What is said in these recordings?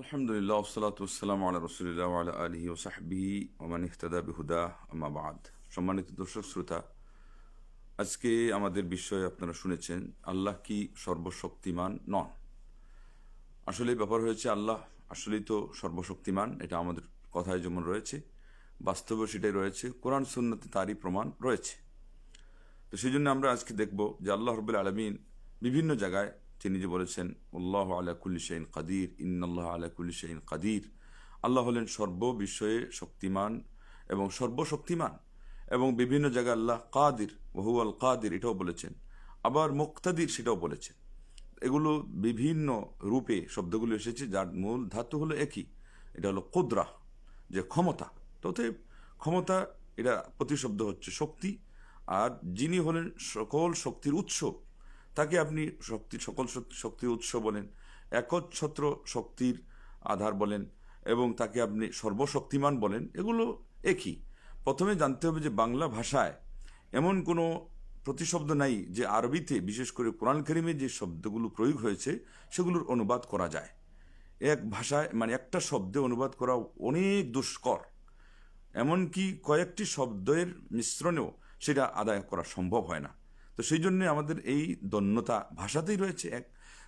আলহামদুলিল্লাহ ওসলাত ওসালাম আল্লাহ রসুলিল্লাহ আলা আলহি ও সাহবিহি ওমান ইহতাদা বিহুদা আমাবাদ সম্মানিত দর্শক শ্রোতা, আজকে আমাদের বিষয়ে আপনারা শুনেছেন, আল্লাহ কি সর্বশক্তিমান নন? আসলে ব্যাপার হয়েছে, আল্লাহ আসলেই তো সর্বশক্তিমান, এটা আমাদের কথায় যেমন রয়েছে বাস্তবে সেটাই রয়েছে, কোরআন সুন্নতে তারই প্রমাণ রয়েছে। তো সেই জন্য আমরা আজকে দেখব যে আল্লাহ রবুল আলমিন বিভিন্ন জায়গায় তিনি যে বলেছেন, আল্লাহ আলা কুল্লি শাইন কাদির ইন্নআল্লাহ আলা কুল্লি শাইন কাদির। আল্লাহ হলেন সর্ব বিষয়ে শক্তিমান এবং সর্বশক্তিমান এবং বিভিন্ন জায়গায় আল্লাহ কাদির বহু আল কাদির এটাও বলেছেন। আবার মুক্তাদির সেটাও বলেছেন। এগুলো বিভিন্ন রূপে শব্দগুলো এসেছে, যার মূল ধাতু হলো একই। এটা হলো কুদরা, যে ক্ষমতা। তথে ক্ষমতা, এটা প্রতিশব্দ হচ্ছে শক্তি। আর যিনি হলেন সকল শক্তির উৎস তাকে আপনি শক্তি, সকল শক্তির উৎস বলেন, একচ্ছত্র শক্তির আধার বলেন এবং তাকে আপনি সর্বশক্তিমান বলেন, এগুলো একই। প্রথমে জানতে হবে যে বাংলা ভাষায় এমন কোনো প্রতিশব্দ নাই যে আরবিতে, বিশেষ করে কোরআন করিমে যে শব্দগুলো প্রয়োগ হয়েছে, সেগুলোর অনুবাদ করা যায়। এক ভাষায় মানে একটা শব্দে অনুবাদ করা অনেক দুষ্কর। এমনকি কয়েকটি শব্দের মিশ্রণেও সেটা আদায় করা সম্ভব হয় না। তো সেই জন্য আমাদের এই দন্যতা ভাষাতেই রয়েছে এক।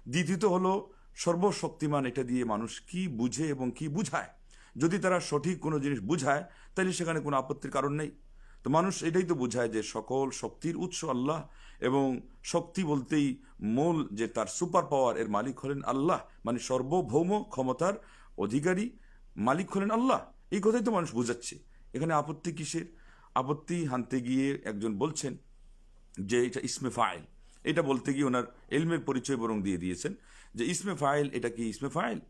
দ্বিতীয়ত হলো সর্বশক্তিমান এটা দিয়ে মানুষ কি বুঝে এবং কি বুঝায়। যদি তারা সঠিক কোনো জিনিস বুঝায় তাহলে সেখানে কোনো আপত্তির কারণ নেই। তো মানুষ এটাই তো বোঝায় যে সকল শক্তির উৎস আল্লাহ এবং শক্তি বলতেই মূল যে তার সুপার পাওয়ার, এর মালিক হলেন আল্লাহ। মানে সর্বভৌম ক্ষমতার অধিকারী মালিক হলেন আল্লাহ। এই কথাই তো মানুষ বোঝাচ্ছে। এখানে আপত্তি কিসের? আপত্তি হানতে গিয়ে একজন বলছেন যে এটা ইসমে ফাইল। এটা বলতে গিয়ে ওনার এলমের পরিচয় বরং দিয়ে দিয়েছেন যে ইসমে ফাইল, এটা কি ইসমে ফাইল?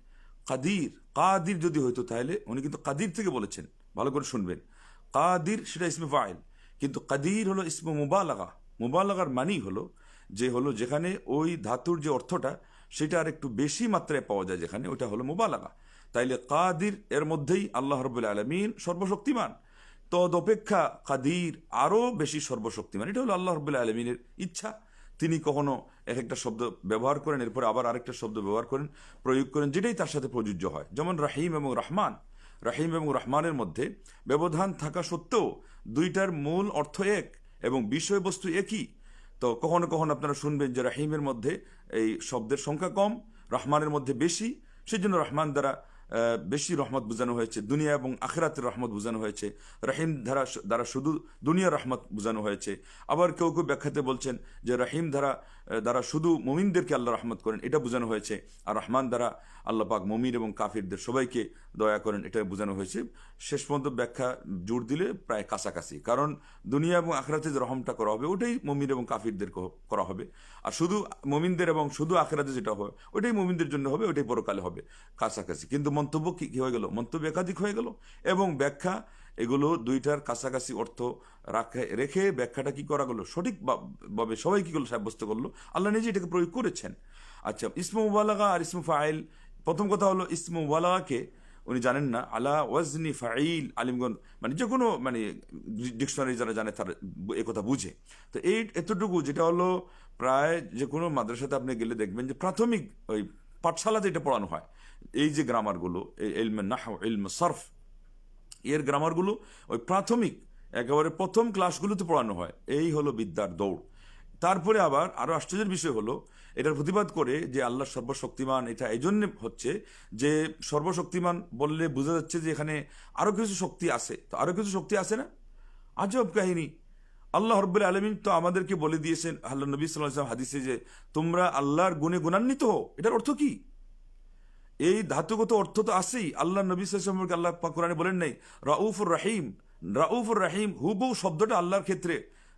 কাদির। কাদির যদি হইতো তাহলে উনি কিন্তু কাদির থেকে বলেছেন। ভালো করে শুনবেন। কাদির, সেটা ইসমে ফাইল। কিন্তু কাদির হলো ইসমে মুবালাগা। মুবালাগার মানি হলো যে হলো যেখানে ওই ধাতুর যে অর্থটা, সেটা আর একটু বেশি মাত্রায় পাওয়া যায় যেখানে, ওটা হলো মুবালাগা। তাইলে কাদির এর মধ্যেই আল্লাহ রবুল্লা আলমিন সর্বশক্তিমান। তদপেক্ষা কাদির আরও বেশি সর্বশক্তিমান। এটা হলো আল্লাহ রবুল্লা আলমিনের ইচ্ছা। তিনি কখনো এক একটা শব্দ ব্যবহার করেন, এরপরে আবার আরেকটা শব্দ ব্যবহার করেন, প্রয়োগ করেন, যেটাই তার সাথে প্রযোজ্য হয়। যেমন রাহিম এবং রহমান। রাহিম এবং রহমানের মধ্যে ব্যবধান থাকা সত্ত্বেও দুইটার মূল অর্থ এক এবং বিষয়বস্তু একই। তো কখনো কখনো আপনারা শুনবেন যে রাহিমের মধ্যে এই শব্দের সংখ্যা কম, রহমানের মধ্যে বেশি। সেই জন্য রহমান দ্বারা বেশি রহমত বোঝানো হয়েছে। দুনিয়া এবং আখেরাতের রহমত বোঝানো হয়েছে। রাহিম ধারা দ্বারা শুধু দুনিয়ার রহমত বোঝানো হয়েছে। আবার কেউ কেউ ব্যাখ্যাতে বলছেন যে রাহিম ধারা দ্বারা শুধু মমিনদেরকে আল্লাহ রহমত করেন, এটা বোঝানো হয়েছে। আর রহমান দ্বারা আল্লাহ পাক মমিন এবং কাফিরদের সবাইকে দয়া করেন, এটা বোঝানো হয়েছে। শেষ পর্যন্ত ব্যাখ্যা জোর দিলে প্রায় কাছাকাছি। কারণ দুনিয়া এবং আখরাতে যে রহমটা করা হবে, ওটাই মমিন এবং কাফিরদের করা হবে। আর শুধু মমিনদের এবং শুধু আখরাতে যেটা হবে, ওটাই মমিনদের জন্য হবে, ওটাই পরকালে হবে, কাছাকাছি। কিন্তু মন্তব্য কি হয়ে গেল? মন্তব্য একাধিক হয়ে গেল এবং ব্যাখ্যা এগুলো দুইটার কাছাকাছি অর্থ রাখে, রেখে ব্যাখ্যাটা কি করা গেলো? সঠিকভাবে সবাই কী করল? সাব্যস্ত করল। আল্লাহ নিজে এটাকে প্রয়োগ করেছেন। আচ্ছা ইসমু মুবালাগা আর ইসমু ফাইল। প্রথম কথা হলো ইসমু মুবালাগাকে, উনি জানেন না, আলা ওয়াজনি ফাইল আলিমগন মানে যে কোনো মানে ডিকশনারি যারা জানে তারা কথা বুঝে। তো এই, এতটুকু, যেটা হলো প্রায় যে কোনো মাদ্রাসাতে আপনি গেলে দেখবেন যে প্রাথমিক ওই পাঠশালাতে এটা পড়ানো হয়। এই যে গ্রামারগুলো এলমে নাহ এলমে সরফ এর গ্রামারগুলো ওই প্রাথমিক, একেবারে প্রথম ক্লাসগুলোতে পড়ানো হয়। এই হলো বিদ্যার দৌড়। তারপরে আবার আরও আশ্চর্যের বিষয় হলো, এটার প্রতিবাদ করে যে আল্লাহ সর্বশক্তিমান, এটা এই জন্য হচ্ছে যে সর্বশক্তিমান বললে বোঝা যাচ্ছে যে এখানে আরও কিছু শক্তি আছে। তো আরও কিছু শক্তি আছে না? আজব কাহিনী। আল্লাহ রব্বুল আলমিন তো আমাদেরকে বলে দিয়েছেন, আল্লাহ নবী সাল্লাম হাদিসে যে তোমরা আল্লাহর গুণে গুণান্বিত হো এটার অর্থ কি? এই ধাতুগত অর্থ তো আসেই আল্লাহ নবী সম্পর্কে আল্লাহ কোরআনে বলেন নাই, রাউফুর রাহিম রাউফুর রাহিম হুবু শব্দটা আল্লাহর ক্ষেত্রে,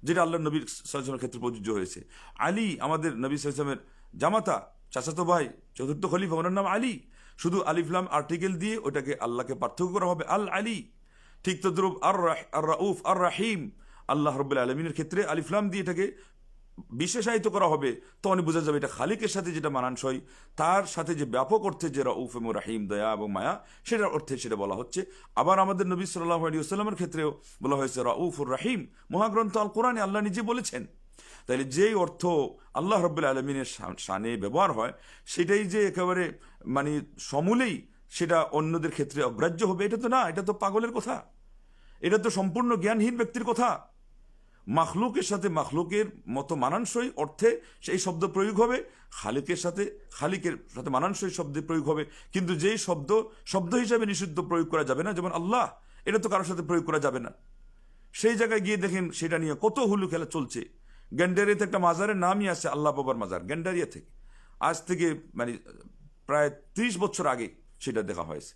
যেটা আল্লাহ নবী সাল্লামের ক্ষেত্রে প্রযোজ্য হয়েছে। আলী আমাদের নবী সাল্লামের জামাতা, চাচাতো ভাই, চতুর্থ খলিফা, ওনার নাম আলী। শুধু আলিফলাম আর্টিকেল দিয়ে ওটাকে আল্লাহকে পার্থক্য করা হবে, আল আলী। ঠিক তদ্রুপ আর আর রাউফ আর রাহিম আল্লাহ রব্বুল আলমিনের ক্ষেত্রে আলিফলাম দিয়ে এটাকে বিশেষায়িত করা হবে, তখনই বোঝা যাবে এটা খালিকের সাথে যেটা মানানসই, তার সাথে যে ব্যাপক অর্থে যে রউফ এবং রাহিম, দয়া এবং মায়া, সেটার অর্থে সেটা বলা হচ্ছে। আবার আমাদের নবী সাল্লাহ আলী ক্ষেত্রেও বলা হয়েছে রাউফুর রাহিম, মহাগ্রন্থ আল কোরআনে আল্লাহ নিজে বলেছেন। তাইলে যেই অর্থ আল্লাহ রব্বুল আলমিনের সানে ব্যবহার হয়, সেটাই যে একেবারে মানে সমূলেই সেটা অন্যদের ক্ষেত্রে অগ্রাহ্য হবে, এটা তো না, এটা তো পাগলের কথা। এটা তো সম্পূর্ণ জ্ঞানহীন ব্যক্তির কথা। মাখলুকের সাথে মাখলুকের মতো মানানসই অর্থে সেই শব্দ প্রয়োগ হবে, খালিকের সাথে খালিকের সাথে মানানসই শব্দে প্রয়োগ হবে। কিন্তু যেই শব্দ শব্দ হিসাবে নিষিদ্ধ প্রয়োগ করা যাবে না, যেমন আল্লাহ, এটা তো কারোর সাথে প্রয়োগ করা যাবে না। সেই জায়গায় গিয়ে দেখেন সেটা নিয়ে কত হুলু খেলা চলছে। গ্যান্ডারিয়াতে একটা মাজারের নামই আছে আল্লাহ বাবার মাজার, গ্যান্ডারিয়া থেকে। আজ থেকে মানে প্রায় ত্রিশ বছর আগে সেটা দেখা হয়েছে।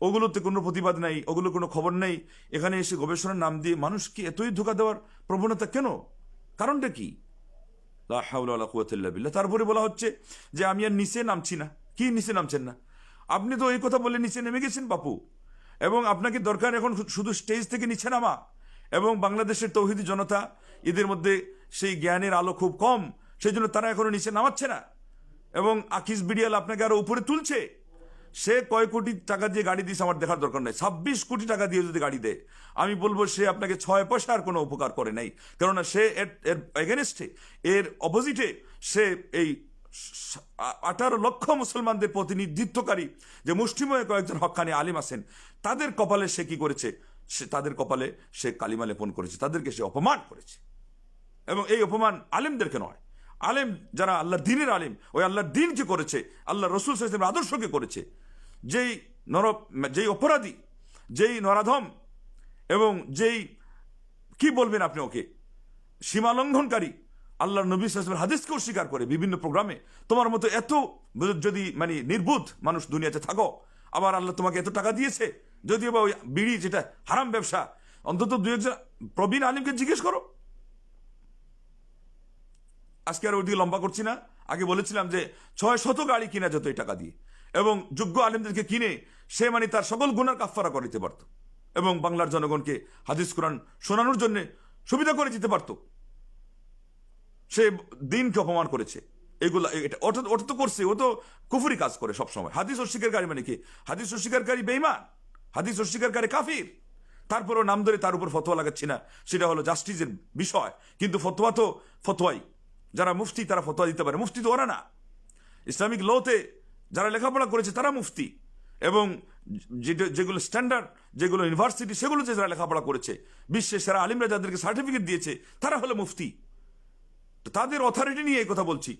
ওগুলোতে কোনো প্রতিবাদ নাই, ওগুলো কোনো খবর নেই। এখানে এসে গবেষণার নাম দিয়ে মানুষকে এতই ধোকা দেওয়ার প্রবণতা কেন? কারণটা কি? বিল্লাহ। তারপরে বলা হচ্ছে যে আমি আর নিচে নামছি না। কি নিচে নামছেন না? আপনি তো এই কথা বলে নিচে নেমে গেছেন বাপু। এবং আপনাকে দরকার এখন শুধু স্টেজ থেকে নিচে নামা। এবং বাংলাদেশের তৌহিদি জনতা, এদের মধ্যে সেই জ্ঞানের আলো খুব কম। সেই জন্য তারা এখনও নিচে নামাচ্ছে না। এবং আকিস বিডিয়াল আপনাকে আরও উপরে তুলছে। সে কয় কোটি টাকা দিয়ে গাড়ি দিয়েছে আমার দেখার দরকার নেই। ছাব্বিশ কোটি টাকা দিয়ে যদি গাড়ি দেয়, আমি বলব সে আপনাকে ছয় পয়সা আর কোনো উপকার করে নাই। কেননা সে এর এর এগেনস্টে এর অপোজিটে সে এই আঠারো লক্ষ মুসলমানদের প্রতিনিধিত্বকারী যে মুষ্টিময় কয়েকজন হক্কানি আলিম আছেন, তাদের কপালে সে কি করেছে? সে, তাদের কপালে সে কালিমা লেপন করেছে। তাদেরকে সে অপমান করেছে। এবং এই অপমান আলেমদেরকে নয়। আলেম যারা আল্লাহ দিনের আলেম, ওই আল্লাহর দিনকে করেছে, আল্লাহ রসুল সাল্লামের আদর্শকে করেছে। যেই নর যেই অপরাধী, যেই নরাধম এবং যেই, কি বলবেন আপনি ওকে? সীমা লঙ্ঘনকারী আল্লাহ নবী সাল্লামের হাদিসকে অস্বীকার করে বিভিন্ন প্রোগ্রামে। তোমার মতো এত যদি মানে নির্বুধ মানুষ দুনিয়াতে থাকো, আবার আল্লাহ তোমাকে এত টাকা দিয়েছে, যদিও বা ওই বিড়ি যেটা হারাম ব্যবসা, অন্তত দু একজন প্রবীণ আলিমকে জিজ্ঞেস করো। আজকে আর ওইদিকে লম্বা করছি না। আগে বলেছিলাম যে ছয় শত গাড়ি কিনা যেত এই টাকা দিয়ে। এবং যোগ্য আলিমদেরকে কিনে সে মানে তার সকল গুণার কাফারা করে দিতে পারত। এবং বাংলার জনগণকে হাদিস, কোরআন শোনানোর জন্য সুবিধা করে দিতে পারত। সে দিনকে অপমান করেছে। এগুলা, এটা ওটা ওটা তো করছে, ও তো কুফুরি কাজ করে সব সময় হাদিস অস্বীকারী মানে কি? হাদিস অস্বীকারী বেইমান হাদিস অস্বীকারী কাফির। তারপরও নাম ধরে তার উপর ফতোয়া লাগাচ্ছি না, সেটা হলো জাস্টিসের বিষয়। কিন্তু ফতোয়া তো ফতোয়াই। যারা মুফতি, তারা ফতোয়া দিতে পারে। মুফতি তো ওরা না। ইসলামিক লতে যারা লেখাপড়া করেছে তারা মুফতি। এবং যেগুলো স্ট্যান্ডার্ড যেগুলো ইউনিভার্সিটি সেগুলো যে যারা লেখাপড়া করেছে, বিশ্বের সেরা আলিমরা যাদেরকে সার্টিফিকেট দিয়েছে, তারা হলো মুফতি। তাদের অথরিটি নিয়ে এই কথা বলছি,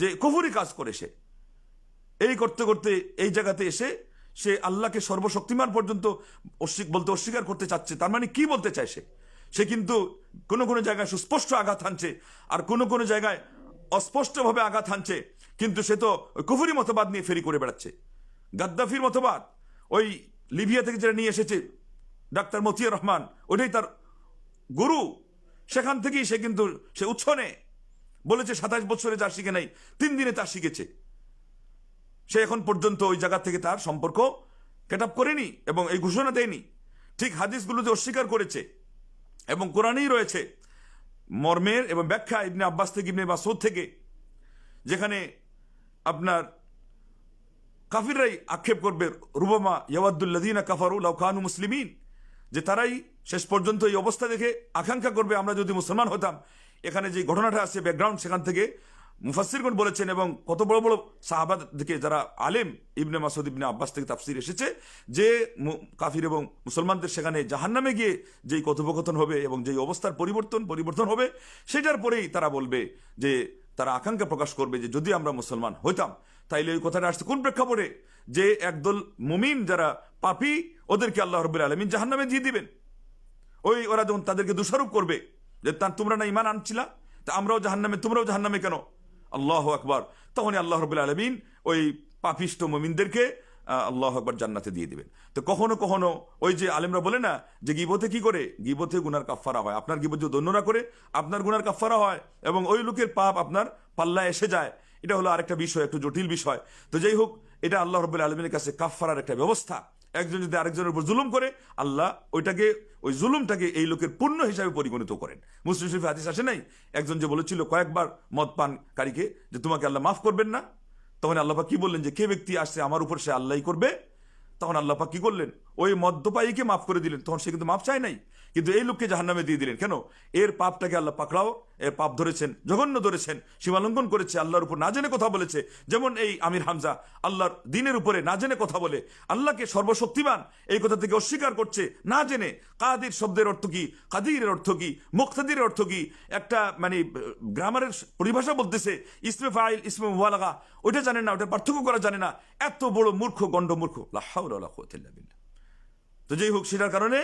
যে কুফুরি কাজ করে সে। এই করতে করতে এই জায়গাতে এসে সে আল্লাহকে সর্বশক্তিমান পর্যন্ত বলতে অস্বীকার করতে চাচ্ছে। তার মানে কি বলতে চায় সে? সে কিন্তু কোনো কোনো জায়গায় সুস্পষ্ট আঘাত হানছে, আর কোনো কোনো জায়গায় অস্পষ্টভাবে আঘাত হানছে। কিন্তু সে তো কুফুরি মতবাদ নিয়ে ফেরি করে বেড়াচ্ছে। গাদ্দাফির মতবাদ, ওই লিবিয়া থেকে যেটা নিয়ে এসেছে ডাক্তার মতিয়ার রহমান, ওটাই তার গুরু। সেখান থেকেই সে কিন্তু, সে নেয় বলেছে, সাতাশ বছরে যা শিখে নাই, তিন দিনে তা শিখেছে। সে এখন পর্যন্ত ওই জায়গা থেকে তার সম্পর্ক কেট আপ করেনি এবং এই ঘোষণা দেয়নি। ঠিক হাদিসগুলো যে অস্বীকার করেছে এবং কোরআনেই রয়েছে, মর্মের এবং ব্যাখ্যা ইবনে আব্বাস থেকে, ইবনে মাসুদ থেকে, যেখানে আপনার কাফিররাই আক্ষেপ করবে, রুবামা ইয়াওয়াদ্দুল্লাদিনা কাফারু লাউকানু মুসলিমিন, যে তারাই শেষ পর্যন্ত এই অবস্থা দেখে আকাঙ্ক্ষা করবে, আমরা যদি মুসলমান হতাম। এখানে যে ঘটনাটা আছে ব্যাকগ্রাউন্ড সেখান থেকে মুফাসিরগণ বলেছেন এবং কত বড় বড় সাহাবাদ থেকে যারা আলেম, ইবনে মাসুদ ইবনে আব্বাস থেকে তাফসির এসেছে, যে কাফির এবং মুসলমানদের সেখানে জাহান্নামে গিয়ে যেই কথোপকথন হবে এবং যেই অবস্থার পরিবর্তন পরিবর্তন হবে, সেটার পরেই তারা বলবে যে তারা আকাঙ্ক্ষা প্রকাশ করবে যে যদি আমরা মুসলমান হইতাম, তাইলে ওই কথাটা আসছে কোন প্রেক্ষাপটে? যে একদল মুমিন যারা পাপি, ওদেরকে আল্লাহ রবুল আলমিন জাহান নামে দিয়ে দিবেন। ওই ওরা যখন তাদেরকে দোষারোপ করবে যে তার তোমরা না ইমান আনছিলা, তা আমরাও জাহান নামে তোমরাও জাহান নামে কেন? আল্লাহ আকবার। তখনই আল্লাহ রবুল আলমিন ওই পাপিষ্ট মুমিনদেরকে আল্লাহ আকবার জান্নাতে দিয়ে দিবেন। তো কখনো কখনো ওই যে আলেমরা বলে না যে গিবতে কি করে? গিবতে গুনার কাফারা হয়। আপনার গিবত যদি অন্যরা করে, আপনার গুনার কাফারা হয় এবং ওই লোকের পাপ আপনার পাল্লায় এসে যায়। এটা হলো আরেকটা বিষয়, একটু জটিল বিষয়। তো যাই হোক, এটা আল্লাহ রবুল আলমিনের কাছে কাফারার একটা ব্যবস্থা। একজন যদি আরেকজনের উপর জুলুম করে, আল্লাহ ওইটাকে, ওই জুলুমটাকে এই লোকের পুণ্য হিসাবে পরিগণিত করেন। মুসলিম শরীফ হাদিস আসে নাই? একজন যে বলেছিল কয়েকবার মদ পানকারীকে যে তোমাকে আল্লাহ মাফ করবেন না তখন আল্লাপা কি বললেন যে, কে ব্যক্তি আসছে আমার উপর সে আল্লাহ করবে? তখন আল্লাপা কি করলেন? ওই মদ্যপায়ীকে মাফ করে দিলেন। তখন সে কিন্তু মাফ চায় নাই। কিন্তু এই লোককে জাহান্নামে দিয়ে দিলেন। কেন? এর পাপটাকে আল্লাহ পাকড়াও, এর পাপ ধরেছেন, জঘন্য ধরেছেন, সীমালঙ্ঘন করেছে, আল্লাহর উপর না জেনে কথা বলেছে। যেমন এই আমির হামজা, আল্লাহর দিনের উপরে না জেনে কথা বলে, আল্লাহকে সর্বশক্তিমান এই কথা থেকে অস্বীকার করছে, না জেনে কাদির শব্দের অর্থ কি? কাদিরের অর্থ কি? মুক্তাদির অর্থ কি? একটা মানে গ্রামারের পরিভাষা বলতেছে, ইসমে ফাইল, ইসমে মুবালাগা, ওইটা জানে না ওটা পার্থক্য করা জানে না। এত বড় মূর্খ গণ্ড মূর্খ লাহাউলা কুওয়াতা তো যাই হোক, সেটার কারণে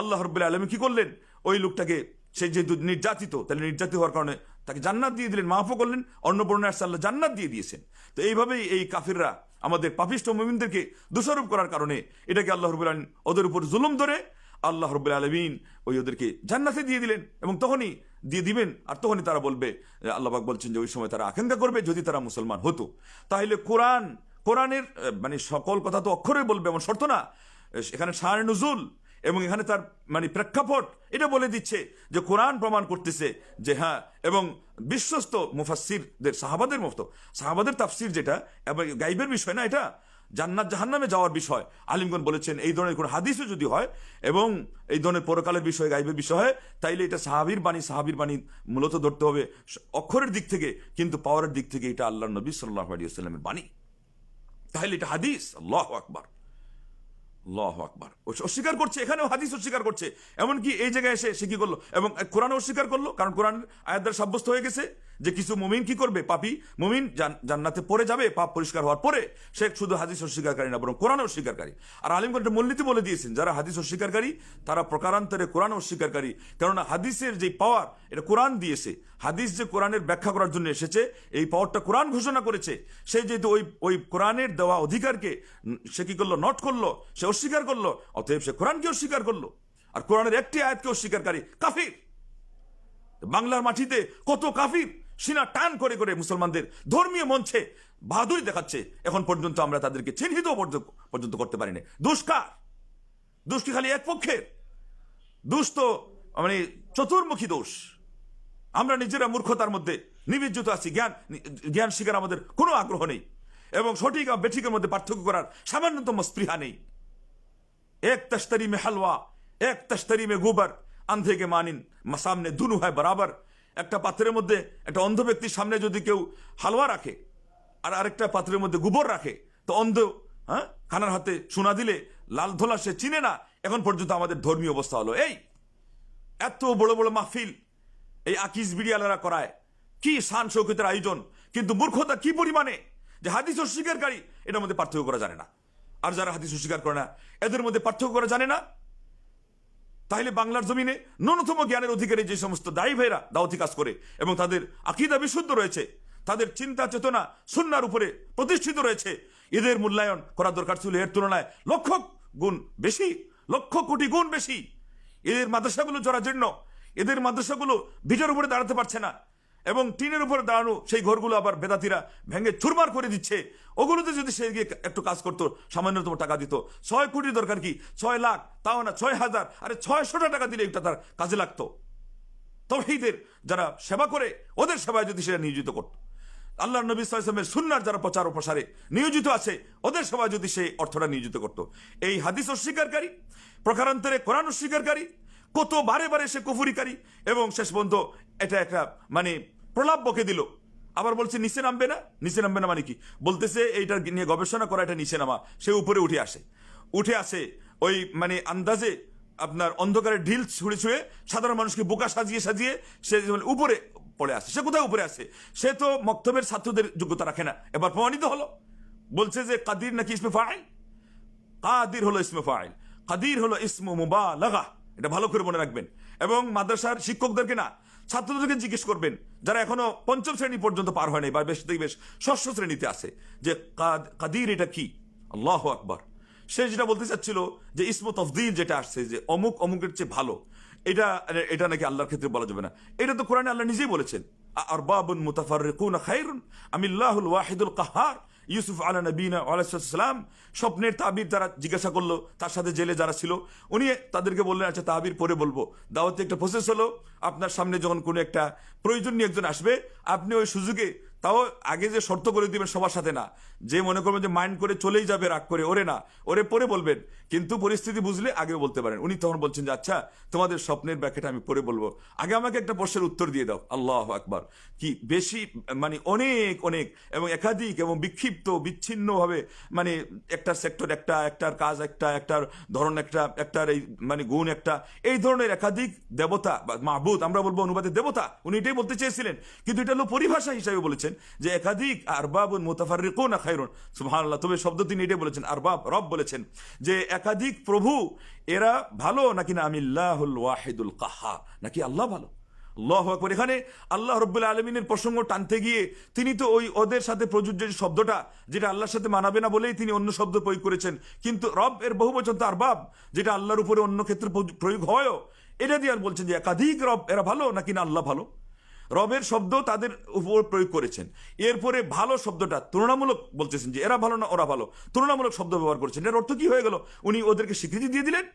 আল্লাহ রব্বুল আলমী কি করলেন? ওই লোকটাকে, সে যেহেতু নির্যাতিত, তাহলে নির্যাতিত হওয়ার কারণে তাকে জান্নাত দিয়ে দিলেন, মাফও করলেন অন্য বর্ণায় আল্লাহ জান্নাত দিয়ে দিয়েছেন। তো এইভাবেই এই কাফিররা আমাদের পাপিষ্ট মুমিনদেরকে দোষারোপ করার কারণে এটাকে আল্লাহ রব্বুল আলমিন ওদের উপর জুলুম ধরে আল্লাহ রব্বুল আলমিন ওই ওদেরকে জান্নাতে দিয়ে দিলেন এবং তখনই দিয়ে দিবেন, আর তখনই তারা বলবে আল্লাহবাক বলছেন যে ওই সময় তারা আকাঙ্ক্ষা করবে যদি তারা মুসলমান হতো। তাহলে কোরআন, কোরআনের মানে সকল কথা তো অক্ষরে বলবে, এমন শর্ত না। এখানে সারে নজুল এবং এখানে তার মানে প্রেক্ষাপট এটা বলে দিচ্ছে যে কোরআন প্রমাণ করতেছে যে হ্যাঁ এবং বিশ্বস্ত মুফাসিরদের সাহাবাদের মতো, সাহাবাদের তাফসির যেটা, এবং গাইবের বিষয় না এটা, জান্নাত জাহান্নামে যাওয়ার বিষয়। আলিমগণ বলেছেন এই ধরনের কোনো হাদিসও যদি হয়, এবং এই ধরনের পরকালের বিষয়, গাইবের বিষয় হয়, তাইলে এটা সাহাবির বাণী সাহাবির বাণী মূলত ধরতে হবে অক্ষরের দিক থেকে, কিন্তু পাওয়ারের দিক থেকে এটা আল্লাহ নবী সাল্লাহ আলী আসসালামের বাণী। তাহলে এটা হাদিস, আল্লাহ আকবার। আল্লাহ আকবার। অস্বীকার করছে, এখানেও হাদিস অস্বীকার করছে। এমনকি এই জায়গায় এসে সে কি করল? এবং কোরআন অস্বীকার করল, কারণ কোরআন আয়াত দ্বারা সাব্যস্ত হয়ে গেছে যে কিছু মুমিন কি করবে? পাপি মুমিন জান্নাতে পড়ে যাবে, পাপ পরিষ্কার হওয়ার পরে সে শুধু হাদিস অস্বীকারী না, বরং কোরআন অস্বীকারী। আর আলিমগণ একটা মূলনীতি বলে দিয়েছেন, যারা হাদিস অস্বীকারী, তারা প্রকারান্তরে কোরআন অস্বীকারী। কেননা হাদিসের যে পাওয়ার এটা কোরআন দিয়েছে। হাদিস যে কোরআনের ব্যাখ্যা করার জন্য এসেছে, এই পাওয়ারটা কোরআন ঘোষণা করেছে। সে যেহেতু ওই ওই কোরআনের দেওয়া অধিকারকে সে কি করল? নট করল, সে অস্বীকার করল, অতএব সে কোরআনকে অস্বীকার করল। আর কোরআনের একটি আয়াতকে অস্বীকারী কাফির। বাংলার মাটিতে কত কাফির, সিনা টান করে করে মুসলমানদের ধর্মীয় মঞ্চে বাহাদুরি দেখাচ্ছে। এখন পর্যন্ত আমরা তাদেরকে চিহ্নিত পর্যন্ত করতে পারিনি। দুষ্কার দোষ কি খালি এক পক্ষের? দোষ তো মানে চতুর্মুখী দোষ। আমরা নিজেরা মূর্খতার মধ্যে নিবিজ্জিত আছি। জ্ঞান জ্ঞান শিখার আমাদের কোনো আগ্রহ নেই। এবং সঠিক আর বেঠিকের মধ্যে পার্থক্য করার সামান্যতম স্পৃহা নেই। এক তস্তরি মে হালওয়া, এক তস্তরি মে গোবর আন্ধেকে মানিন সামনে দুনু হয় বরাবর। একটা পাত্রের মধ্যে, একটা অন্ধ ব্যক্তির সামনে যদি কেউ হালুয়া রাখে, আর আরেকটা পাত্রের মধ্যে গোবর রাখে, তো অন্ধ হ্যাঁ খানার হাতে শোনা দিলে লাল ধোলা সে চিনে না, এখন পর্যন্ত আমাদের ধর্মীয় অবস্থা হলো এই। এত বড় বড় মাহফিল এই আকিস বিড়িয়ালারা করায়। কি শান শৌকতের আয়োজন। কিন্তু মূর্খতা কি পরিমাণে? যে হাদিস অস্বীকারী, এটার মধ্যে পার্থক্য করা জানে না। আর যারা হাদিস অস্বীকার করে না, এদের মধ্যে পার্থক্য করা জানে না। তাহলে বাংলার জমিনে ন্যূনতম জ্ঞানের অধিকারী যে সমস্ত দায়ী ভাইরা দাওয়াতি কাজ করে এবং তাদের আকিদা বিশুদ্ধ রয়েছে, তাদের চিন্তা চেতনা সুন্নার উপরে প্রতিষ্ঠিত রয়েছে, এদের মূল্যায়ন করা দরকার ছিল এর তুলনায় লক্ষ গুণ বেশি, লক্ষ কোটি গুণ বেশি। এদের মাদ্রাসাগুলো জরাজীর্ণ এদের মাদ্রাসাগুলো ভিটার উপরে দাঁড়াতে পারছে না। এবং টিনের উপরে দাঁড়ানো সেই ঘরগুলো আবার বেদাতিরা ভেঙে চুরমার করে দিচ্ছে। ওগুলোতে যদি সে গিয়ে একটু কাজ করতো, সামান্যতম টাকা দিত। ছয় কোটি দরকার কি? ছয় লাখ? তাও না, ছয় হাজার? আরে ছয়শোটা টাকা দিলে এটা তার কাজে লাগতো। তহিদের যারা সেবা করে, ওদের সেবায় যদি সেটা নিয়োজিত করতো। আল্লাহ নবী সাল্লামের সুন্নার যারা প্রচার ও প্রসারে নিয়োজিত আছে, ওদের সেবায় যদি সে অর্থটা নিয়োজিত করত। এই হাদিস অস্বীকারী, প্রকারান্তরে কোরআন অস্বীকারী কত বারে বারে সে কুফুরিকারী। এবং শেষ পর্যন্ত এটা একটা মানে প্রলাপ বকে দিল। আবার বলছে, নিচে নামবে না? নিচে নামবে না মানে কি? বলতেছে এইটার নিয়ে গবেষণা করা, এটা নিচে নামা। সে উপরে উঠে আসে। উঠে আসে, ওই মানে আন্দাজে আপনার অন্ধকারে ঢিল ছুঁড়ে ছুঁড়ে সাধারণ মানুষকে বোকা সাজিয়ে সাজিয়ে সে মানে উপরে পড়ে আসে। সে কোথায় উপরে আসে? সে তো মক্তবের ছাত্রদের যোগ্যতা রাখে না। এবার প্রমাণিত হলো। বলছে যে, কাদির নাকি ইসমে ফাইল? কাদির হলো ইসমে ফাইল। কাদির হলো ইসমু মুবালাগা। এটা ভালো করে মনে রাখবেন। এবং মাদ্রাসার শিক্ষকদেরকে না ছাত্রদেরকে জিজ্ঞেস করবেন, যারা এখনও পঞ্চম শ্রেণি পর্যন্ত পার হয় নাই বা বেশ থেকে বেশ ষষ্ঠ শ্রেণীতে আছে, যে কাদ- কাদির এটা কি? আল্লাহ আকবার। সে যেটা বলতে চাচ্ছিল যে ইসমু তফদিল যেটা আসছে, যে অমুক অমুকের চেয়ে ভালো, এটা এটা নাকি আল্লাহর ক্ষেত্রে বলা যাবে না। এটা তো কোরআনে আল্লাহ নিজেই বলেছেন আরবাবুন মুতাফাররিকুন খায়রুন আমিল্লাহুল ওয়াহিদুল কাহার। ইউসুফ আলা নবীনা আলাইসালাম স্বপ্নের তাবির তারা জিজ্ঞাসা করল, তার সাথে জেলে যারা ছিল, উনি তাদেরকে বললেন আচ্ছা তাবির পরে বলব। দাওয়াতে একটা প্রসেস হলো, আপনার সামনে যখন কোনো একটা প্রয়োজনীয় নিয়ে একজন আসবে, আপনি ওই সুযোগে তাও আগে যে শর্ত করে দিবেন সবার সাথে না, যে মনে করবেন যে মাইন্ড করে চলেই যাবে, রাগ করে, ওরে না, ওরে পরে বলবেন। কিন্তু পরিস্থিতি বুঝলে আগে বলতে পারেন। উনি তখন বলছেন যে আচ্ছা তোমাদের স্বপ্নের ব্যাখ্যাটা আমি পরে বলব। আগে আমাকে একটা প্রশ্নের উত্তর দিয়ে দাও। আল্লাহ আকবার। কি বেশি মানে অনেক অনেক, এবং একাধিক, এবং বিক্ষিপ্ত, বিচ্ছিন্নভাবে মানে একটা সেক্টর, একটা, একটার কাজ, একটা, একটার ধরন, একটা, একটার এই মানে গুণ, একটা, এই ধরনের একাধিক দেবতা বা মাহবুদ, আমরা বলব অনুবাদে দেবতা, উনি এটাই বলতে চেয়েছিলেন। কিন্তু এটা হলো পরিভাষা হিসাবে বলেছেন। যে একাধিক আরবাবুন মুতাফারিকুন খায়রুন সুবহানাল্লাহ, তবে শব্দ তিনি এটাই বলেছেন, আরবাব, রব বলেছেন যে একাধিক প্রভু এরা ভালো নাকি না? আমিল্লাহুল ওয়াহিদুল কাহা নাকি আল্লাহ ভালো? আল্লাহ আকবর। এখানে আল্লাহ রব্বুল আলমিনের প্রসঙ্গ টানতে গিয়ে তিনি তো ওই ওদের সাথে প্রযোজ্য যে শব্দটা, যেটা আল্লাহর সাথে মানাবে না বলেই তিনি অন্য শব্দ প্রয়োগ করেছেন। কিন্তু রব এর বহু বচন তো আরবাব, যেটা আল্লাহর উপরে অন্য ক্ষেত্রে প্রয়োগ হয়ও। এটা দিয়ে আর বলছেন যে একাধিক রব এরা ভালো নাকি না? আল্লাহ ভালো। রবের শব্দ তাদের উপর প্রয়োগ করেছেন। এরপরে ভালো শব্দটা তুলনামূলক বলতেছেন যে এরা ভালো না ওরা ভালো। তুলনামূলক শব্দ ব্যবহার করেছেন। এর অর্থ কি হয়ে গেল? উনি ওদেরকে স্বীকৃতি দিয়ে দিলেন।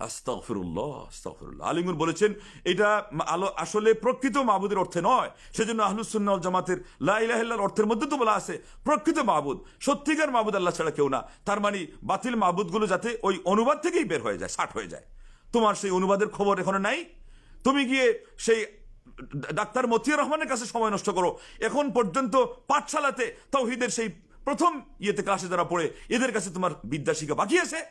আস্তাগফিরুল্লাহ আস্তাগফিরুল্লাহ। আলিমুর বলেছেন, এটা আলো আসলে প্রকৃত মাহবুদের অর্থে নয়। সেজন্য আহলুসুন্নাল জামাতের লা ইলাহা অর্থের মধ্যে তো বলা আছে, প্রকৃত মাহবুদ। সত্যিকার মাহবুদ আল্লাহ ছাড়া কেউ না। তার মানে বাতিল মাহবুদগুলো যাতে ওই অনুবাদ থেকেই বের হয়ে যায় ষাট হয়ে যায়। তোমার সেই অনুবাদের খবর এখনও নাই? তুমি গিয়ে সেই ডাক্তার মতিউর রহমানের কাছে সময় নষ্ট করো। এখন পর্যন্ত পাঠশালাতে তৌহিদের সেই প্রথম ইয়েতে ক্লাসে যারা পড়ে, এদের কাছে তোমার বিদ্যা শিখা বাকি আছে।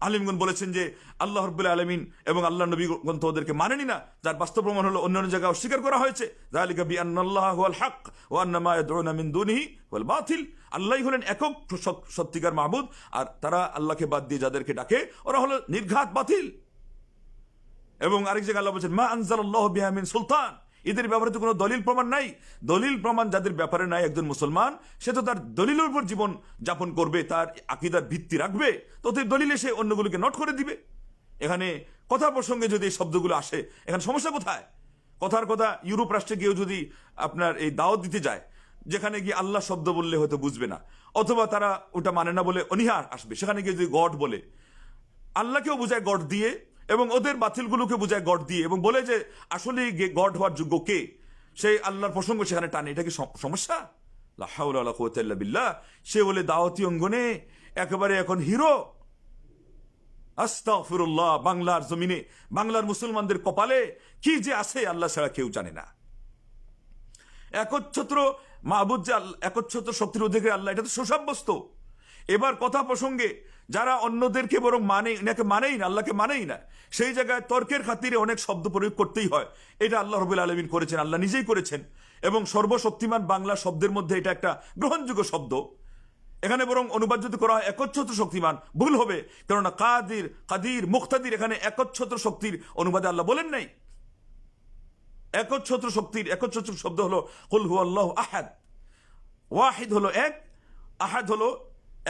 আলিমগণ বলেছেন যে, আল্লাহ রব্বুল আলমিন এবং আল্লাহ নবী গ্রন্থ ওদেরকে মানেনি না। যার বাস্তব প্রমাণ হলো অন্যান্য জায়গায় অস্বীকার করা হয়েছে। বি হক বাতিল। আল্লাহই হলেন একক সত্যিকার মাহবুদ। আর তারা আল্লাহকে বাদ দিয়ে যাদেরকে ডাকে, ওরা হলো নির্ঘাত বাতিল। এবং আরেক জায়গায় আল্লাহ বলছেন, মা আনজালাল্লাহ বিহা মিন সুলতান। এদের ব্যাপারে তো কোনো দলিল প্রমাণ নাই। দলিল প্রমাণ যাদের ব্যাপারে নাই একজন মুসলমান, সে তো তার দলিলের উপর জীবন যাপন করবে, তার আকিদার ভিত্তি রাখবে, তো দলিলে সে অন্যগুলোকে নট করে দিবে। এখানে কথা প্রসঙ্গে যদি এই শব্দগুলো আসে, এখানে সমস্যা কোথায়? কথার কথা ইউরোপ রাষ্ট্রে গিয়েও যদি আপনার এই দাওয়াত দিতে যায়, যেখানে গিয়ে আল্লাহ শব্দ বললে হয়তো বুঝবে না, অথবা তারা ওটা মানে না বলে অনীহা আসবে, সেখানে গিয়ে যদি গড বলে, আল্লাহকেও বোঝায় গড দিয়ে এবং ওদের বাতিলগুলোকে বোঝায় গড দিয়ে এবং বলে যে, আসলে গড হওয়ার যোগ্য কে? সেই আল্লাহর প্রসঙ্গ সেখানে টানে। এটা কি সম- সমস্যা? বিল্লাহ। সে বলে, দাওয়াতি অঙ্গনে একেবারে এখন হিরো। আস্তাগফিরুল্লাহ, বাংলার জমিনে, বাংলার মুসলমানদের কপালে কি যে আছে আল্লাহ ছাড়া কেউ জানে না। একচ্ছত্র মাহবুদ যে একচ্ছত্র শক্তির অধিকারী আল্লাহ, এটা তো সুসাব্যস্ত। এবার কথা প্রসঙ্গে, যারা অন্যদেরকে বরং মানে এনাকে মানেই না, আল্লাহকে মানেই না, সেই জায়গায় তর্কের খাতিরে অনেক শব্দ প্রয়োগ করতেই হয়। এটা আল্লাহ রবুল আলমিন করেছেন, আল্লাহ নিজেই করেছেন। এবং সর্বশক্তিমান বাংলা শব্দের মধ্যে এটা একটা গ্রহণযোগ্য শব্দ। এখানে বরং অনুবাদ যদি করা হয় একচ্ছত্র শক্তিমান, ভুল হবে। কেননা কাদির কাদির মুক্তাদির এখানে একচ্ছত্র শক্তির অনুবাদে আল্লাহ বলেন নাই। একচ্ছত্র শক্তির, একচ্ছত্র শব্দ হলো হুল হু আল্লাহ আহাদ। ওয়াহিদ হলো এক, আহাদ হলো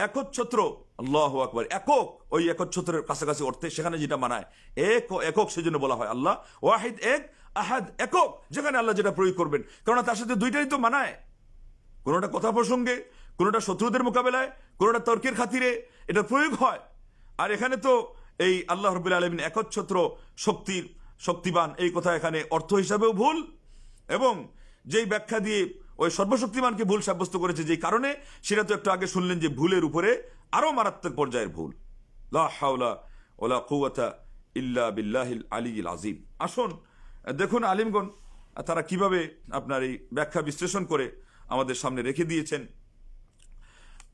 একচ্ছত্র আল্লাহ আকবর, একক, ওই একচ্ছত্রের কাছাকাছি অর্থে সেখানে যেটা মানায়, এক ও একক সেজন্য বলা হয় আল্লাহ, ওয়াহিদ এক, আহাদ একক, যেখানে আল্লাহ যেটা প্রয়োগ করবেন। কেননা তার সাথে দুইটাই তো মানায়। কোনোটা কথা প্রসঙ্গে, কোনোটা শত্রুদের মোকাবেলায়, কোনোটা তর্কের খাতিরে এটা প্রয়োগ হয়। আর এখানে তো এই আল্লাহ রবুল আলমিন একচ্ছত্র শক্তির শক্তিবান, এই কথা এখানে অর্থ হিসাবেও ভুল। এবং যেই ব্যাখ্যা দিয়ে ওই সর্বশক্তিমানকে ভুল সাব্যস্ত করেছে যেই কারণে সেটা তো একটু আগে শুনলেন যে ভুলের উপরে আরও মারাত্মক পর্যায়ের ভুল। লা হাওলা ওলা কুওয়াতা ইল্লা বিল্লাহিল আলিল আজিম আসুন, দেখুন আলিমগণ, তারা কীভাবে আপনার এই ব্যাখ্যা বিশ্লেষণ করে আমাদের সামনে রেখে দিয়েছেন।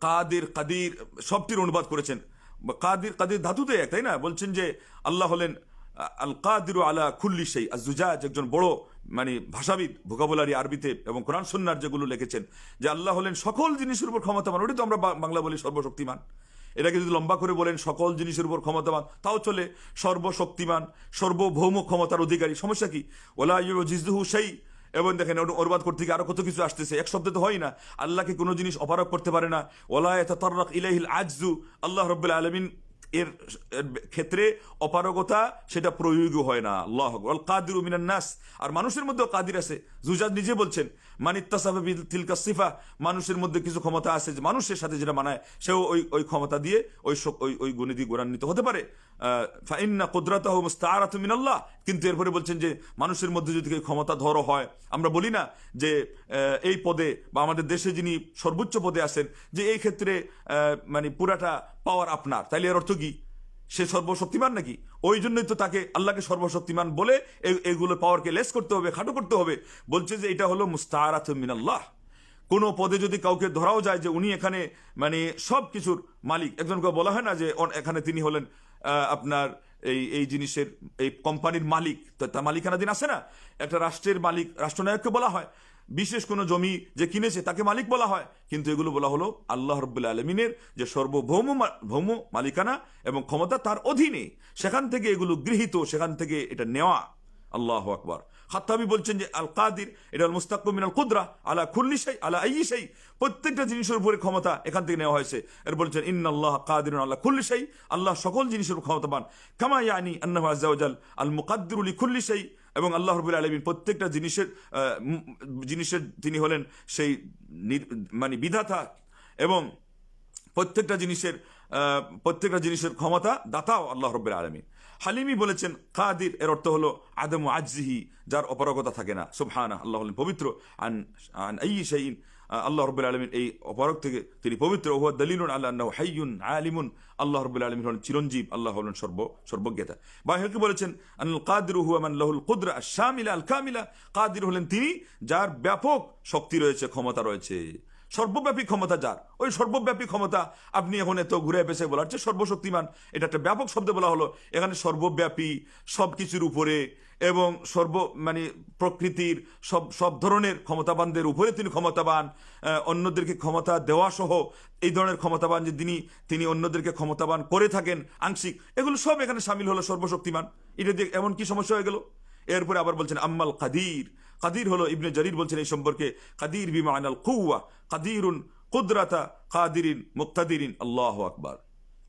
কাদির কাদির সবটির অনুবাদ করেছেন। কাদির কাদির ধাতুতে তাই না? বলছেন যে আল্লাহ হলেন আল কাদির আলা খুল্লি সেই আজুজাজ একজন বড় মানে ভাষাবিদ ভোকাবুলারি আরবিতে এবং কোরআন সন্ন্যার যেগুলো লিখেছেন, যে আল্লাহ হলেন সকল জিনিসের উপর ক্ষমতাবান। ওটাই তো আমরা বাংলা বলি সর্বশক্তিমান। এটাকে যদি লম্বা করে বলেন, সকল জিনিসের উপর ক্ষমতাবান, তাও চলে সর্বশক্তিমান, সর্বভৌম ক্ষমতার অধিকারী। সমস্যা কি? ওলা ইউজিজুহু সেই এবং দেখেন অনুবাদ করতে গিয়ে আরও কত কিছু আসতেছে। এক শব্দে তো হয় না। আল্লাহকে কোনো জিনিস অপারক করতে পারে না। ওলা তরক ইলাহিল আজজু। আল্লাহ রব্বুল আলমিন এর ক্ষেত্রে অপারগতা সেটা প্রয়োগ হয় না। আল্লাহ। কাদির মিনান নাস। আর মানুষের মধ্যেও কাদির আছে। জুজাদ নিজে বলছেন বিল তিলকা সিফা। মানুষের মধ্যে কিছু ক্ষমতা আছে যে মানুষের সাথে যেটা মানায়, সেও ওই ওই ক্ষমতা দিয়ে ওই ওই ওই গুণে দিয়ে গুণান্বিত হতে পারে। ফাইন্না কুদরাতাহু মুস্তাআরাতু মিনাল্লাহ। কিন্তু এরপরে বলছেন যে মানুষের মধ্যে যদি ক্ষমতা ধরো হয়, আমরা বলি না যে এই পদে বা আমাদের দেশে যিনি সর্বোচ্চ পদে আছেন, যে এই ক্ষেত্রে মানে পুরাটা পাওয়ার আপনার। তাইলে এর অর্থ কি? সে সর্বশক্তিমান নাকি? ওই জন্যই তো তাকে আল্লাহকে সর্বশক্তিমান বলে এগুলো পাওয়ারকে লেস করতে হবে, খাটো করতে হবে। বলছে যে এটা হলো মুস্তাআরাতু মিনাল্লাহ। কোনো পদে যদি কাউকে ধরাও যায় যে উনি এখানে মানে সব কিছুর মালিক একজনকে বলা হয় না যে এখানে তিনি হলেন আপনার এই এই জিনিসের, এই কোম্পানির মালিক। তো তার মালিকানা দিন আছে না? একটা রাষ্ট্রের মালিক, রাষ্ট্রনায়ককে বলা হয়। বিশেষ কোনো জমি যে কিনেছে তাকে মালিক বলা হয়। কিন্তু এগুলো বলা হলো আল্লাহ রব্বুল্লা আলমিনের যে সর্বভৌম ভৌম মালিকানা এবং ক্ষমতা তার অধীনে। সেখান থেকে এগুলো গৃহীত, সেখান থেকে এটা নেওয়া। আল্লাহ আকবর। খাত্তাবি বলছেন যে আল কাদির এটা মুস্তাক মিনাল কুদরা, আলা খুল্লি সাই আলা আই সাই প্রত্যেকটা জিনিসের উপরে ক্ষমতা এখান থেকে নেওয়া হয়েছে। এর বলছেন, ইন্নাল্লাহ কাদির আল্লাহ খুল্লি সাই আল্লাহ সকল জিনিসের উপর ক্ষমতাবান। কামা ইয়ানি আন্নাহু আজ্জাওয়াজাল আল মুকাদ্দিরুল খুল্লি সাই এবং আল্লাহ রবুল আলমিন প্রত্যেকটা জিনিসের জিনিসের তিনি হলেন সেই মানে বিধাতা এবং প্রত্যেকটা জিনিসের প্রত্যেকটা জিনিসের ক্ষমতা দাতাও আল্লাহ রব্বের আলমী হালিমি বলেছেন, কাদির এর অর্থ হলো আদম আজিহি যার অপারগতা থাকে না। সুবহানা আল্লাহ হলেন পবিত্র। আন আন আই শাইন আল্লাহ রব্বুল আলমিন এই অপারগ থেকে তিনি পবিত্র ওহ দলিলুন আল্লাহ হাইয়ুন আলিমুন। আল্লাহ রব্বুল আলমিন হলেন চিরঞ্জীব, আল্লাহ হলেন সর্ব, সর্বজ্ঞতা। বাহিরকে বলেছেন আনুল কাদির হুয়ামান লাহুল কুদরা শামিলা আল কামিলা কাদির হলেন তিনি যার ব্যাপক শক্তি রয়েছে, ক্ষমতা রয়েছে। সর্বব্যাপী ক্ষমতা যার। ওই সর্বব্যাপী ক্ষমতা আপনি এখন এত ঘুরে পেছে বলার চেয়ে সর্বশক্তিমান। এটা একটা ব্যাপক শব্দ বলা হলো। এখানে সর্বব্যাপী সব কিছুর উপরে এবং সর্ব মানে প্রকৃতির সব সব ধরনের ক্ষমতাবানদের উপরে তিনি ক্ষমতাবান অন্যদেরকে ক্ষমতা দেওয়া সহ এই ধরনের ক্ষমতাবান যে তিনি তিনি অন্যদেরকে ক্ষমতাবান করে থাকেন, আংশিক, এগুলো সব এখানে সামিল হলো সর্বশক্তিমান। এটা দিয়ে এমন কি সমস্যা হয়ে গেল? এরপরে আবার বলছেন, আম্মাল কাদির। কাদির হলো ইবনে জারির বলছেন এই সম্পর্কে, কাদির বিমা আনাল কুয়া কাদিরুন কুদরাতা কাদিরিন মুক্তাদিরিন, আল্লাহ আকবার।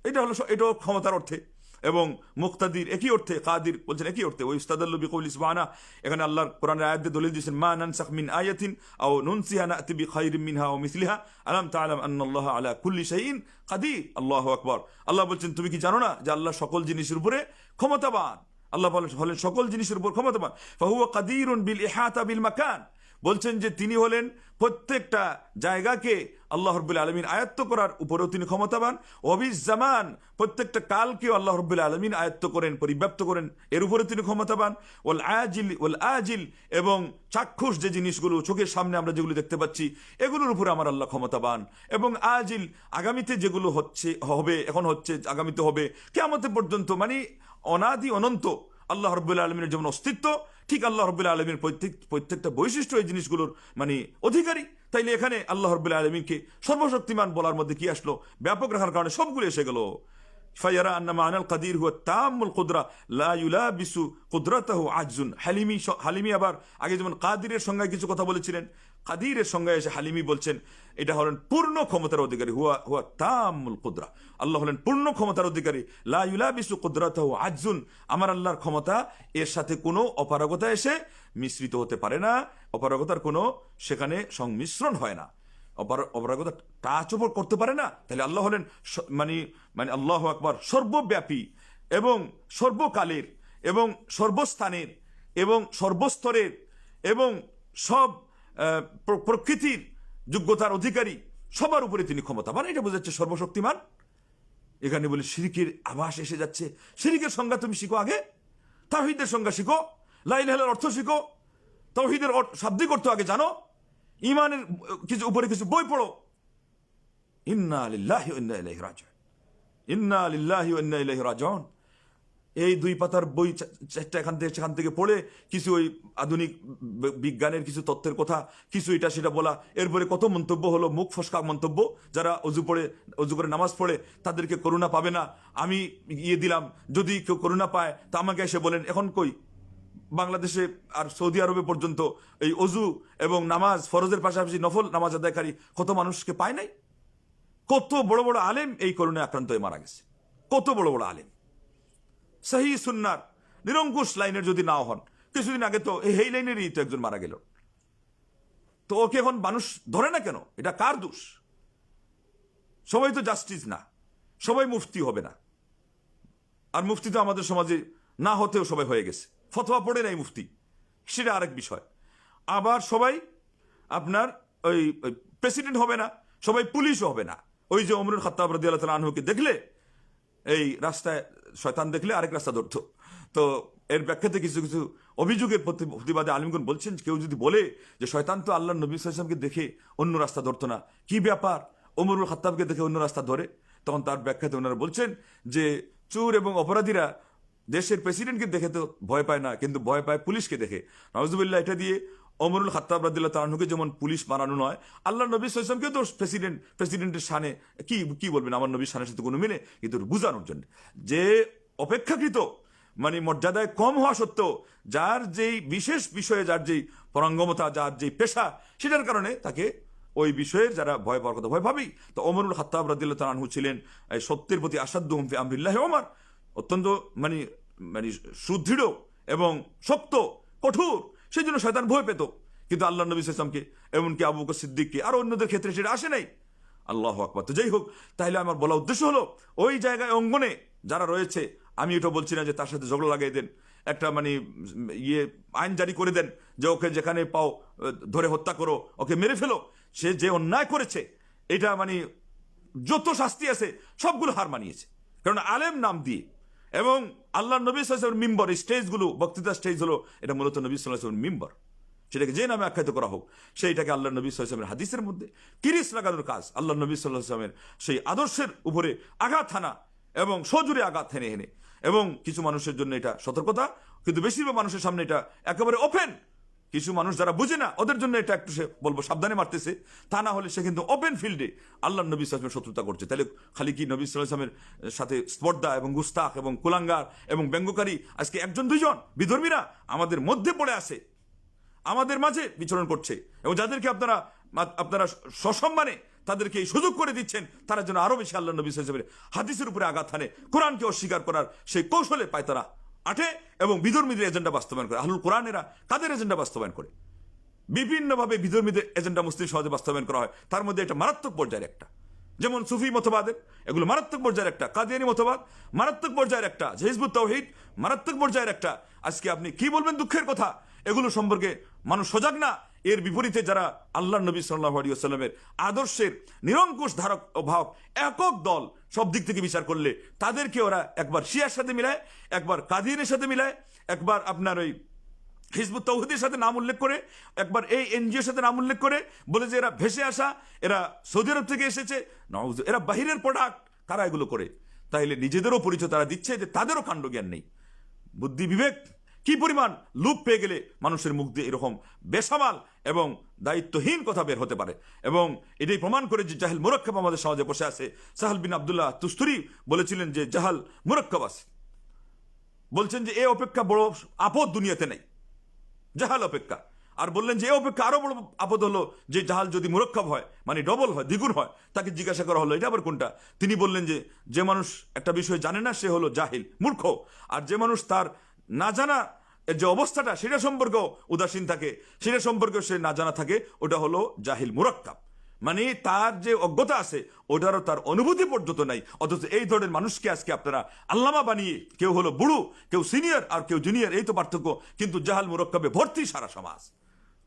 এটা হলো এটাও ক্ষমতার অর্থে। এবং মুক্তাদির একই অর্থে, কাদির বলছেন একই অর্থে ওই ইস্তাদাল্লু বিকৌল ইসবানা এখানে আল্লাহর কোরআনের আয়াত দলিল দিয়েছেন, মা নানসাখ মিন আয়াতিন আও নুনসিহা নাতি বি খাইরিম মিনহা ও মিসলিহা, আলাম তাআলাম আন্নাল্লাহ আলা কুল্লি শাইইন কাদির? আল্লাহ আকবার। আল্লাহ বলছেন, তুমি কি জানো না যে আল্লাহ সকল জিনিসের উপরে ক্ষমতাবান? আল্লাহ বলেন, সকল জিনিসের উপর ক্ষমতাবান। ফাহুয়া কাদিরুন বিল ইহাতা বিল মাকান। বলছেন যে তিনি হলেন প্রত্যেকটা জায়গাকে আল্লাহ রব্বুল আলমিন আয়ত্ত করার উপরেও তিনি ক্ষমতাবান। জামান, প্রত্যেকটা কালকেও আল্লাহ রব্বুল আলমিন আয়ত্ত করেন, পরিব্যাপ্ত করেন, এর উপরে তিনি ক্ষমতাবান। ওল আজিল ওল আজিল এবং চাক্ষুষ যে জিনিসগুলো চোখের সামনে আমরা যেগুলো দেখতে পাচ্ছি, এগুলোর উপরে আমার আল্লাহ ক্ষমতাবান। এবং আজিল আগামীতে যেগুলো হচ্ছে, হবে, এখন হচ্ছে, আগামীতে হবে কেমতে পর্যন্ত মানে অনাদি অনন্ত আল্লাহ রব্বুল্লা আলমিনের যেমন অস্তিত্ব ঠিক আল্লাহ রবুল্লা আলমীর প্রত্যেক, প্রত্যেকটা বৈশিষ্ট্য এই জিনিসগুলোর মানে অধিকারী। তাইলে এখানে আল্লাহ রবুল্লা আলমিনকে সর্বশক্তিমান বলার মধ্যে কি আসলো? ব্যাপক রাখার কারণে সবগুলো এসে গেল। হালিমি আবার আগে যেমন কাদিরের সঙ্গে কিছু কথা বলেছিলেন কাদিরের সংজ্ঞায় এসে হালিমি বলছেন, এটা হলেন পূর্ণ ক্ষমতার অধিকারী, হুয়া হুয়া তামুল কুদরা। আল্লাহ হলেন পূর্ণ ক্ষমতার অধিকারী। লা ইউলাবিসু কুদরাতাহু আজুন আমার আল্লাহর ক্ষমতা এর সাথে কোনো অপারগতা এসে মিশ্রিত হতে পারে না। অপারগতার কোনো সেখানে সংমিশ্রণ হয় না। অপার- অপারগতা টাচ ওপর করতে পারে না। তাহলে আল্লাহ হলেন মানে মানে আল্লাহ আকবর সর্বব্যাপী এবং সর্বকালের এবং সর্বস্থানের এবং সর্বস্তরের এবং সব প্রকৃতির যোগ্যতার অধিকারী, সবার উপরে তিনি ক্ষমতাবান। এটা বোঝাচ্ছে সর্বশক্তিমান। এখানে বলে শিরিকের আভাস এসে যাচ্ছে। শিরিকের সংজ্ঞা তুমি শিখো আগে তাহিদের সংজ্ঞা শিখো লাইল হেলের অর্থ শিখো তৌহিদের শাব্দিক অর্থ আগে জানো ইমানের কিছু উপরে কিছু বই পড়ো। ইন্না লিল্লাহি ওয়া ইন্না ইলাইহি রাজিউন। ইন্না লিল্লাহি ওয়া ইন্না ইলাইহি রাজিউন। এই দুই পাতার বই চারটা এখান থেকে, সেখান থেকে পড়ে কিছু ওই আধুনিক বিজ্ঞানের কিছু তথ্যের কথা, কিছু এটা সেটা বলা। এরপরে কত মন্তব্য হলো, মুখ ফসকা মন্তব্য। যারা অজু পড়ে, অজু করে নামাজ পড়ে, তাদেরকে করুণা পাবে না। আমি ইয়ে দিলাম, যদি কেউ করুণা পায়, তা আমাকে এসে বলেন, এখন কই? বাংলাদেশে আর সৌদি আরবে পর্যন্ত এই অজু এবং নামাজ, ফরজের পাশাপাশি নফল নামাজ আদায়কারী কত মানুষকে পায় নাই? কত বড় বড় আলেম এই করোনায় আক্রান্ত হয়ে মারা গেছে। কত বড় বড় আলেম। সাহি সুন্নার, নিরঙ্কুশ লাইনের যদি নাও হন, কিছুদিন আগে তো এই লাইনেরই তো একজন মারা গেল। তো ওকে এখন মানুষ ধরে না কেন? এটা কার দোষ? সবাই তো জাস্টিস না, সবাই মুফতি হবে না। আর মুফতি তো আমাদের সমাজে না হতেও সবাই হয়ে গেছে। ফতোয়া পড়ে নাই মুফতি। সেটা আরেক বিষয়। আবার সবাই আপনার ওই প্রেসিডেন্ট হবে না, সবাই পুলিশও হবে না। ওই যে অমরুল খত্তাব রাদি আল্লাহ আনহুকে দেখলে এই রাস্তায় শয়তান দেখলে আরেক রাস্তা ধরতো। তো এর ব্যাখ্যাতে কিছু কিছু অভিযোগের প্রতি- প্রতিবাদে আলিমগুন বলছেন, কেউ যদি বলে যে শয়তান তো আল্লাহ নবী সাল্লামকে দেখে অন্য রাস্তা ধরতো না, কি ব্যাপার? ওমরুল খাত্তাবকে দেখে অন্য রাস্তা ধরে? তখন তার ব্যাখ্যাতে ওনারা বলছেন যে চোর এবং অপরাধীরা দেশের প্রেসিডেন্টকে দেখে তো ভয় পায় না, কিন্তু ভয় পায় পুলিশকে দেখে। নওয়াজুবিল্লাহ এটা দিয়ে অমরুল খাত্তাব রাদিল্লাহ তালাহুকে যেমন পুলিশ বানানো নয় আল্লাহ নবী সাল্লামকে তো প্রেসিডেন্ট প্রেসিডেন্টের সানে কি কি বলবেন? আমার নবীর সানের সাথে কোনো মিলে? কিন্তু বোঝানোর জন্য। যে অপেক্ষাকৃত মানে মর্যাদায় কম হওয়া সত্ত্বেও, যার যেই বিশেষ বিষয়ে, যার যেই পরাঙ্গমতা, যার যেই পেশা, সেটার কারণে তাকে ওই বিষয়ের যারা ভয় পাওয়ার কথা ভয় পাবেই। তো অমরুল খাত্তাব রাদিল্লাহ তালাহু ছিলেন, এই সত্যের প্রতি আসাধ্য হুমফি আমরিল্লাহ ওমর। অত্যন্ত মানে মানে সুদৃঢ় এবং শক্ত, কঠোর সেই জন্য শয়তান ভয় পেত। কিন্তু আল্লাহ নবী সাল্লামকে এমনকি আবু সিদ্দিককে, আরও অন্যদের ক্ষেত্রে সেটা আসে নাই। আল্লাহ আকবর। তো যাই হোক তাহলে আমার বলা উদ্দেশ্য হলো, ওই জায়গায়, অঙ্গনে যারা রয়েছে, আমি এটা বলছি না যে তার সাথে ঝগড়া লাগিয়ে দেন, একটা মানে ইয়ে আইন জারি করে দেন, যে ওকে যেখানে পাও, ধরে হত্যা করো, ওকে মেরে ফেলো। সে যে অন্যায় করেছে, এটা মানে যত শাস্তি আছে, সবগুলো হার মানিয়েছে। কারণ আলেম নাম দিয়ে। এবং আল্লাহ নবী সাল্লামের মিম্বর, এই স্টেজগুলো বক্তৃতা স্টেজ হলো, এটা মূলত নবী সাল্লামের মিম্বর। সেটাকে যে নামে আখ্যায়িত করা হোক, সেইটাকে আল্লাহ নবী সাল্লামের হাদিসের মধ্যে কিরিস লাগানোর কাজ আল্লাহ নবী সাল্লামের সেই আদর্শের উপরে আঘাত হানা এবং সজুরে আঘাত হেনে হেনে। এবং কিছু মানুষের জন্য এটা সতর্কতা, কিন্তু বেশিরভাগ মানুষের সামনে এটা একেবারে ওপেন কিছু মানুষ যারা বুঝে না, ওদের জন্য এটা একটু সে বলব, সাবধানে মারতেছে। তা না হলে সে কিন্তু ওপেন ফিল্ডে আল্লাহ নবী সালামের শত্রুতা করছে। তাহলে খালি কি নবী সালামের সাথে স্পর্ধা এবং গুস্তাখ এবং কুলাঙ্গার এবং ব্যঙ্গকারী, আজকে একজন দুইজন, বিধর্মীরা আমাদের মধ্যে পড়ে আছে, আমাদের মাঝে বিচরণ করছে এবং যাদেরকে আপনারা আপনারা সসম্মানে তাদেরকে এই সুযোগ করে দিচ্ছেন, তারা যেন আরও বেশি আল্লাহ নবী সাহেবের হাদিসের উপরে আঘাত হানে, কোরআনকে অস্বীকার করার সেই কৌশলে পায় তারা। আঠে এবং বিধর্মীদের এজেন্ডা বাস্তবায়ন করে। আহুল কোরআনেরা তাদের এজেন্ডা বাস্তবায়ন করে। বিভিন্নভাবে বিধর্মীদের এজেন্ডা মুসলিম সমাজে বাস্তবায়ন করা হয়। তার মধ্যে একটা মারাত্মক পর্যায়ের একটা। যেমন সুফি মতবাদের, এগুলো মারাত্মক পর্যায়ের একটা। কাদিয়ানি মতবাদ, মারাত্মক পর্যায়ের একটা। হিজবুত তৌহিদ মারাত্মক পর্যায়ের একটা। আজকে আপনি কি বলবেন দুঃখের কথা? এগুলো সম্পর্কে মানুষ সজাগ না? এর বিপরীতে যারা আল্লাহ নবী সাল্লাহ আলিয়াল্লামের আদর্শের নিরঙ্কুশ ধারক ও ভাব, একক দল সব দিক থেকে বিচার করলে তাদেরকে ওরা একবার শিয়ার সাথে মিলায়, একবার কাদিনের সাথে মিলায়, একবার আপনার ওই হিজবুত তৌহিদের সাথে নাম উল্লেখ করে, একবার এই এনজিওর সাথে নাম উল্লেখ করে বলে যে এরা ভেসে আসা, এরা সৌদি আরব থেকে এসেছে এরা বাহিরের প্রোডাক্ট কারা এগুলো করে? তাইলে নিজেদেরও পরিচয় তারা দিচ্ছে যে তাদেরও কাণ্ড জ্ঞান নেই। বুদ্ধি বিবেক কি পরিমাণ লুপ পেয়ে গেলে মানুষের মুখ দিয়ে এরকম বেসামাল এবং দায়িত্বহীন কথা বের হতে পারে? এবং এটাই প্রমাণ করে যে জাহেল মুরক্কাব আমাদের সমাজে বসে আছে। সাহাল বিন আবদুল্লাহ তুস্তুরি বলেছিলেন যে, জাহাল মুরক্কাব আছে। বলছেন যে, এ অপেক্ষা বড় আপদ দুনিয়াতে নেই। জাহাল অপেক্ষা। আর বললেন যে, এ অপেক্ষা আরও বড় আপদ হলো যে, জাহাল যদি মুরক্কাব হয় মানে ডবল হয়, দ্বিগুণ হয়, তাকে জিজ্ঞাসা করা হলো, এটা আবার কোনটা? তিনি বললেন যে যে মানুষ একটা বিষয় জানে না, সে হলো জাহিল, মূর্খ। আর যে মানুষ তার না জানা যে অবস্থাটা, সেটা সম্পর্কেও উদাসীন থাকে। সেটা সম্পর্কেও সে না জানা থাকে, ওটা হলো জাহিল মুরক্কাব। মানে তার যে অজ্ঞতা আছে, ওটারও তার অনুভূতি পর্যন্ত নাই। অথচ এই ধরনের মানুষকে আজকে আপনারা আল্লামা বানিয়ে, কেউ হলো বুড়ো, কেউ সিনিয়র আর কেউ জুনিয়র, এই তো পার্থক্য। কিন্তু জাহাল মুরক্কাবে ভর্তি সারা সমাজ।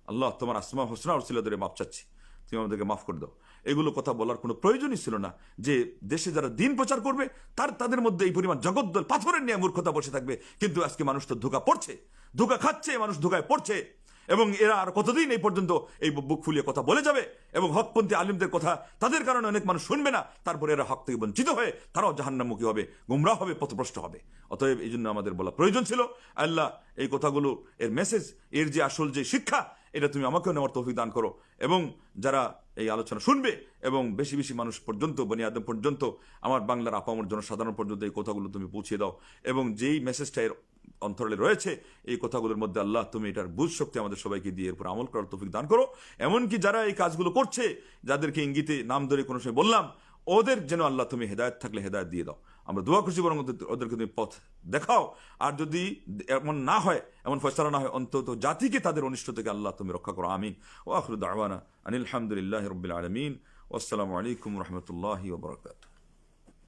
আল্লাহ, তোমার আসমা হোসনা ধরে মাপ চাচ্ছি। তুমি আমাদেরকে মাফ করে দাও। এগুলো কথা বলার কোনো প্রয়োজনই ছিল না। যে দেশে যারা দিন প্রচার করবে, তার তাদের মধ্যে এই পরিমাণ জগদ্দল পাথরের নিয়ে মূর্খতা বসে থাকবে। কিন্তু আজকে মানুষ তো ধোকা পড়ছে। ধোকা খাচ্ছে, মানুষ ধোকায় পড়ছে। এবং এরা আর কতদিন এই পর্যন্ত এই বুক ফুলিয়ে কথা বলে যাবে? এবং হকপন্থী আলিমদের কথা তাদের কারণে অনেক মানুষ শুনবে না। তারপরে এরা হক থেকে বঞ্চিত হয়ে তারাও জাহান্নামুখী হবে গুমরা হবে, পথভ্রষ্ট হবে। অতএব এই জন্য আমাদের বলা প্রয়োজন ছিল, আল্লাহ এই কথাগুলো, এর মেসেজ এর যে আসল যে শিক্ষা, এটা তুমি আমাকেও নেওয়ার তৌফিক দান করো। এবং যারা এই আলোচনা শুনবে এবং বেশি বেশি মানুষ পর্যন্ত, বনি আদম পর্যন্ত, আমার বাংলার আপামর জনসাধারণ পর্যন্ত এই কথাগুলো তুমি পৌঁছে দাও। এবং যেই মেসেজটা এর অন্তরালে রয়েছে, এই কথাগুলোর মধ্যে আল্লাহ তুমি এটার বুঝ শক্তি আমাদের সবাইকে দিয়ে এরপর আমল করার তৌফিক দান করো। এমনকি যারা এই কাজগুলো করছে, যাদেরকে ইঙ্গিতে নাম ধরে কোনো সময় বললাম ওদের যেন আল্লাহ তুমি হেদায়ত থাকলে হেদায়ত দিয়ে দাও। আমরা দোয়া করছি বরং ওদেরকে তুমি পথ দেখাও। আর যদি এমন না হয়, এমন ফয়সালা না হয়, অন্তত জাতিকে তাদের অনিষ্ট থেকে আল্লাহ তুমি রক্ষা করো। আমিন। ও আখরুদ আওয়ানা আনিল হামদুলিল্লাহ রবিল আলমিন। আসসালামু আলাইকুম রহমতুল্লাহি ওবরাকাতু